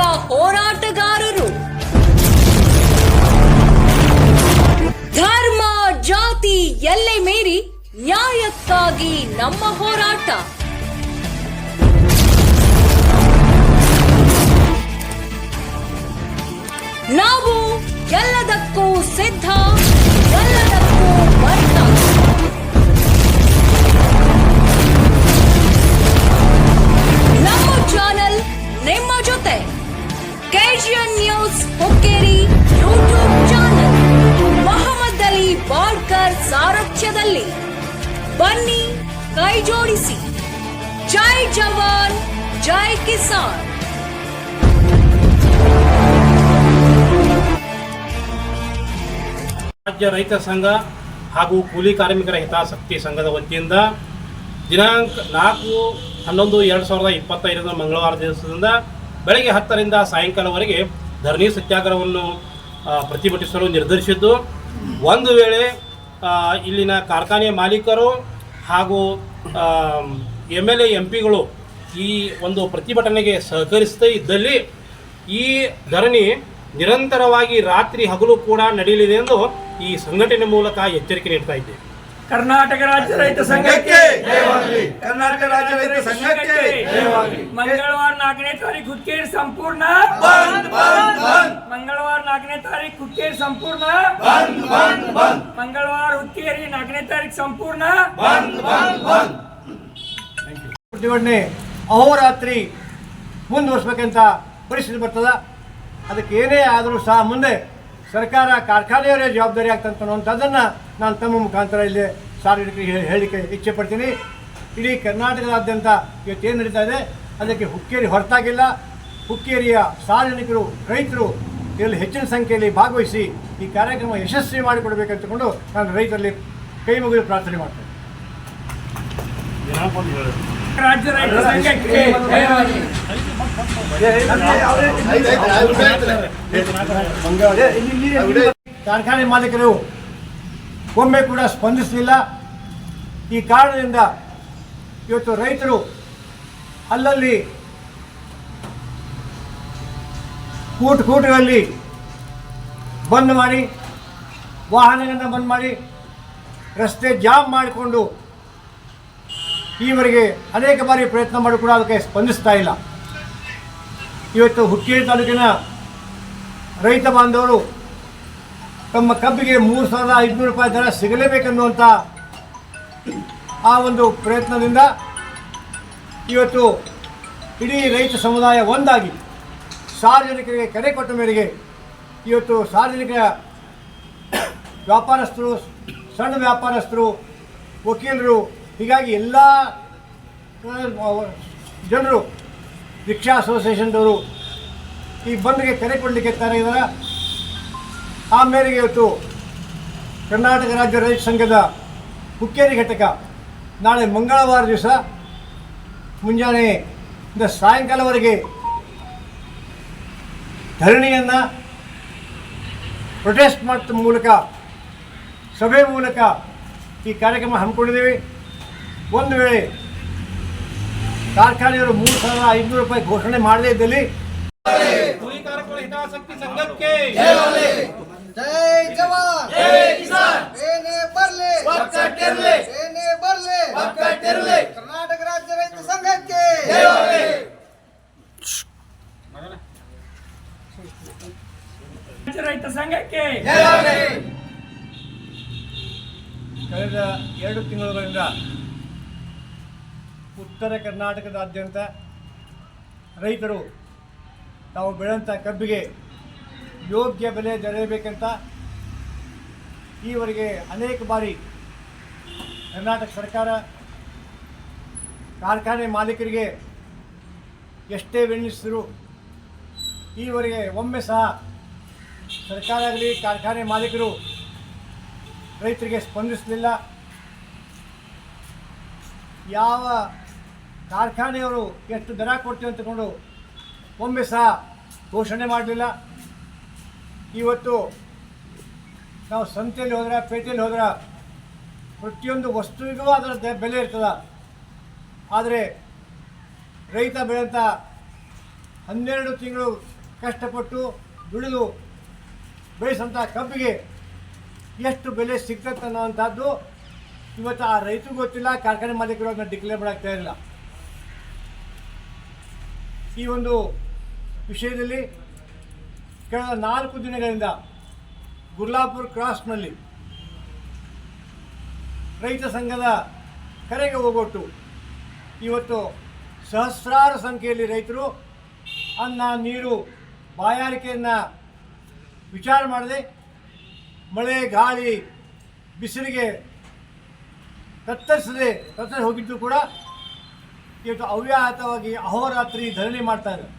ಹೋರಾಟಗಾರರು. ಧರ್ಮ ಜಾತಿ ಎಲ್ಲೆ ಮೀರಿ ನ್ಯಾಯಕ್ಕಾಗಿ ನಮ್ಮ ಹೋರಾಟ. ನಾವು ಎಲ್ಲದಕ್ಕೂ ಸಿದ್ಧ ಸಾರಥ್ಯದಲ್ಲಿ. ಬನ್ನಿ, ಕೈ ಜೋಡಿಸಿ. ಜೈ ಜವಾನ್, ಜೈ ಕಿಸಾನ್. ರಾಜ್ಯ ರೈತ ಸಂಘ ಹಾಗೂ ಕೂಲಿ ಕಾರ್ಮಿಕರ ಹಿತಾಸಕ್ತಿ ಸಂಘದ ವತಿಯಿಂದ ದಿನಾಂಕ ನಾಲ್ಕು, ಹನ್ನೊಂದು, ಎರಡು ಸಾವಿರದ ಇಪ್ಪತ್ತೈದರ ಮಂಗಳವಾರ ದಿವಸದಿಂದ ಬೆಳಗ್ಗೆ ಹತ್ತರಿಂದ ಸಾಯಂಕಾಲವರೆಗೆ ಧರಣಿ ಸತ್ಯಾಗ್ರಹವನ್ನು ಪ್ರತಿಭಟಿಸಲು ನಿರ್ಧರಿಸಿದ್ದು. ಒಂದು ವೇಳೆ ಇಲ್ಲಿನ ಕಾರ್ಖಾನೆ ಮಾಲೀಕರು ಹಾಗೂ ಎಂ ಎಲ್ ಎ ಎಂ ಪಿಗಳು ಈ ಒಂದು ಪ್ರತಿಭಟನೆಗೆ ಸಹಕರಿಸ್ತಾ ಇದ್ದಲ್ಲಿ ಈ ಧರಣಿ ನಿರಂತರವಾಗಿ ರಾತ್ರಿ ಹಗಲು ಕೂಡ ನಡೆಯಲಿದೆ ಎಂದು ಈ ಸಂಘಟನೆ ಮೂಲಕ ಎಚ್ಚರಿಕೆ ನೀಡ್ತಾ ಇದ್ದೇವೆ. ಕರ್ನಾಟಕ ರಾಜ್ಯ ರೈತ ಸಂಘಕ್ಕೆ ಕರ್ನಾಟಕ ರಾಜ್ಯ ರೈತ ಸಂಘಕ್ಕೆ ಮಂಗಳವಾರ ನಾಲ್ಕನೇ ತಾರೀಕು ಹುಕ್ಕೇರಿ ಸಂಪೂರ್ಣ ಮಂಗಳವಾರ ನಾಲ್ಕನೇ ತಾರೀಕು ಹುಕ್ಕೇರಿ ಸಂಪೂರ್ಣ ಮಂಗಳವಾರ ನಾಲ್ಕನೇ ತಾರೀಕು ಸಂಪೂರ್ಣ? ಪ್ರತಿಭಟನೆ ಅಹೋರಾತ್ರಿ ಮುಂದುವರ್ಸ್ಬೇಕಂತ ಪರಿಸ್ಥಿತಿ ಬರ್ತದ. ಅದಕ್ಕೆ ಏನೇ ಆದರೂ ಸಹ ಮುಂದೆ ಸರ್ಕಾರ ಕಾರ್ಖಾನೆಯವರೇ ಜವಾಬ್ದಾರಿ ಆಗ್ತಂತ ಅನ್ನುವಂಥದ್ದನ್ನು ನಾನು ತಮ್ಮ ಮುಖಾಂತರ ಇಲ್ಲಿ ಸಾರ್ವಜನಿಕರಿಗೆ ಹೇಳಲಿಕ್ಕೆ ಹೇಳಿಕೆ ಇಚ್ಛೆ ಪಡ್ತೀನಿ ಇಡೀ ಕರ್ನಾಟಕದಾದ್ಯಂತ ಏನು ನಡೀತಾ ಇದೆ ಅದಕ್ಕೆ ಹುಕ್ಕೇರಿ ಹೊರತಾಗಿಲ್ಲ. ಹುಕ್ಕೇರಿಯ ಸಾರ್ವಜನಿಕರು ರೈತರು ಇದರಲ್ಲಿ ಹೆಚ್ಚಿನ ಸಂಖ್ಯೆಯಲ್ಲಿ ಭಾಗವಹಿಸಿ ಈ ಕಾರ್ಯಕ್ರಮ ಯಶಸ್ವಿ ಮಾಡಿಕೊಡ್ಬೇಕಂತಕೊಂಡು ನಾನು ರೈತರಲ್ಲಿ ಕೈ ಮುಗಿದು ಪ್ರಾರ್ಥನೆ ಮಾಡ್ತಾರೆ ರಾಜ್ಯ ರೈತ ಸಂಘಕ್ಕೆ ಕಾರ್ಖಾನೆ ಮಾಲೀಕರು ಒಮ್ಮೆ ಕೂಡ ಸ್ಪಂದಿಸಲಿಲ್ಲ. ಈ ಕಾರಣದಿಂದ ಇವತ್ತು ರೈತರು ಅಲ್ಲಲ್ಲಿ ಕೂಟ ಕೂಟಗಳಲ್ಲಿ ಬಂದ್ ಮಾಡಿ ವಾಹನಗಳನ್ನು ಬಂದ್ ಮಾಡಿ ರಸ್ತೆ ಜಾಮ್ ಮಾಡಿಕೊಂಡು ಈವರೆಗೆ ಅನೇಕ ಬಾರಿ ಪ್ರಯತ್ನ ಮಾಡಿ ಕೂಡ ಅದಕ್ಕೆ ಸ್ಪಂದಿಸ್ತಾ ಇಲ್ಲ. ಇವತ್ತು ಹುಕ್ಕೇರಿ ತಾಲೂಕಿನ ರೈತ ಬಾಂಧವರು ತಮ್ಮ ಕಬ್ಬಿಗೆ ಮೂರು ಸಾವಿರದ ಐದುನೂರು ರೂಪಾಯಿ ದರ ಸಿಗಲೇಬೇಕನ್ನುವಂಥ ಆ ಒಂದು ಪ್ರಯತ್ನದಿಂದ ಇವತ್ತು ಇಡೀ ರೈತ ಸಮುದಾಯ ಒಂದಾಗಿ ಸಾರ್ವಜನಿಕರಿಗೆ ಕರೆ ಕೊಟ್ಟ ಮೇರೆಗೆ ಇವತ್ತು ಸಾರ್ವಜನಿಕ ವ್ಯಾಪಾರಸ್ಥರು ಸಣ್ಣ ವ್ಯಾಪಾರಸ್ಥರು, ವಕೀಲರು, ಹೀಗಾಗಿ ಎಲ್ಲ ಜನರು, ರಿಕ್ಷಾ ಅಸೋಸಿಯೇಷನ್ದವರು ಈ ಬಂದ್ಗೆ ಕರೆ ಕೊಡಲಿಕ್ಕೆ ಇದ್ದಾರೆ ಆ ಮೇರೆಗೆ ಇವತ್ತು ಕರ್ನಾಟಕ ರಾಜ್ಯ ರೈತ ಸಂಘದ ಹುಕ್ಕೇರಿ ಘಟಕ ನಾಳೆ ಮಂಗಳವಾರ ದಿವಸ, ಮುಂಜಾನೆಯಿಂದ ಸಾಯಂಕಾಲವರೆಗೆ ಧರಣಿಯನ್ನು ಪ್ರೊಟೆಸ್ಟ್ ಮಾಡಿದ ಮೂಲಕ ಸಭೆ ಮೂಲಕ ಈ ಕಾರ್ಯಕ್ರಮ ಹಮ್ಮಿಕೊಂಡಿದ್ದೀವಿ. ಒಂದು ವೇಳೆ ಕಾರ್ಖಾನೆಯವರು ಮೂರು ಸಾವಿರದ ಐದುನೂರು ರೂಪಾಯಿ ಘೋಷಣೆ ಮಾಡದೇ ಇದ್ದಲ್ಲಿ ಕೂಲಿ ಕಾರ್ಮಿಕರ ಹಿತಾಸಕ್ತಿ ಸಂಘಕ್ಕೆ ಜೈ ಜವಾನ್. ಜೈ ಕಿಸಾನ್. ಏನೇ ಬರಲಿ. ಒಕ್ಕಟ್ಟಿರಲಿ. ಏನೇ ಬರಲಿ. ಒಕ್ಕಟ್ಟಿರಲಿ. ಕರ್ನಾಟಕ ರಾಜ್ಯ ರೈತ ಸಂಘಕ್ಕೆ. ರಾಜ್ಯ ರೈತ ಸಂಘಕ್ಕೆ. ಎರಡು ತಿಂಗಳುಗಳಿಂದ ಉತ್ತರ ಕರ್ನಾಟಕದಾದ್ಯಂತ ರೈತರು ತಾವು ಬೆಳೆದಂಥ ಕಬ್ಬಿಗೆ ಯೋಗ್ಯ ಬೆಲೆ ದೊರೆಯಬೇಕಂತ ಈವರೆಗೆ ಅನೇಕ ಬಾರಿ ಕರ್ನಾಟಕ ಸರ್ಕಾರ ಕಾರ್ಖಾನೆ ಮಾಲೀಕರಿಗೆ ಎಷ್ಟೇ ವಿನಿಸಿದ್ರು ಈವರೆಗೆ ಒಮ್ಮೆ ಸಹ ಸರ್ಕಾರ ಆಗಲಿ ಕಾರ್ಖಾನೆ ಮಾಲೀಕರು ರೈತರಿಗೆ ಸ್ಪಂದಿಸಲಿಲ್ಲ. ಯಾವ ಕಾರ್ಖಾನೆಯವರು ಎಷ್ಟು ದರ ಕೊಡ್ತೀವಿ ಅಂತಕೊಂಡು ಒಮ್ಮೆ ಸಹ ಘೋಷಣೆ ಮಾಡಲಿಲ್ಲ. ಇವತ್ತು ನಾವು ಸಂತೆಯಲ್ಲಿ ಹೋದ್ರೆ, ಪೇಟೆಯಲ್ಲಿ ಹೋದ್ರೆ ಪ್ರತಿಯೊಂದು ವಸ್ತುವಿಗೂ ಅದರ ಬೆಲೆ ಇರ್ತದೆ. ಆದರೆ ರೈತ ಬೆಳೆದಂಥ ಹನ್ನೆರಡು ತಿಂಗಳು ಕಷ್ಟಪಟ್ಟು ದುಡಿದು ಬೆಳೆಸಂಥ ಕಬ್ಬಿಗೆ ಎಷ್ಟು ಬೆಲೆ ಸಿಗ್ತದೆ ಅನ್ನೋವಂಥದ್ದು ಇವತ್ತು ಆ ರೈತರು ಗೊತ್ತಿಲ್ಲ, ಕಾರ್ಖಾನೆ ಮಾಲೀಕರು ಅದನ್ನ ಡಿಕ್ಲೇರ್ ಮಾಡಾಗ್ತಾ ಇರಲಿಲ್ಲ. ಈ ಒಂದು ವಿಷಯದಲ್ಲಿ ಕಳೆದ ನಾಲ್ಕು ದಿನಗಳಿಂದ ಗುರ್ಲಾಪುರ್ ಕ್ರಾಸ್ನಲ್ಲಿ ರೈತ ಸಂಘದ ಕರೆಗೆ ಹೋಗೊಟ್ಟು ಇವತ್ತು ಸಹಸ್ರಾರು ಸಂಖ್ಯೆಯಲ್ಲಿ ರೈತರು ಅನ್ನ, ನೀರು, ಬಾಯಾರಿಕೆಯನ್ನು ವಿಚಾರ ಮಾಡದೆ ಮಳೆ ಗಾಳಿ ಬಿಸಿಲಿಗೆ ತತ್ತರಿಸದೆ ತತ್ತರಿಸಿ ಹೋಗಿದ್ದು ಕೂಡ ಇವತ್ತು ಅವ್ಯಾಹತವಾಗಿ ಅಹೋರಾತ್ರಿ ಧರಣಿ ಮಾಡ್ತಾ ಇದ್ದಾರೆ.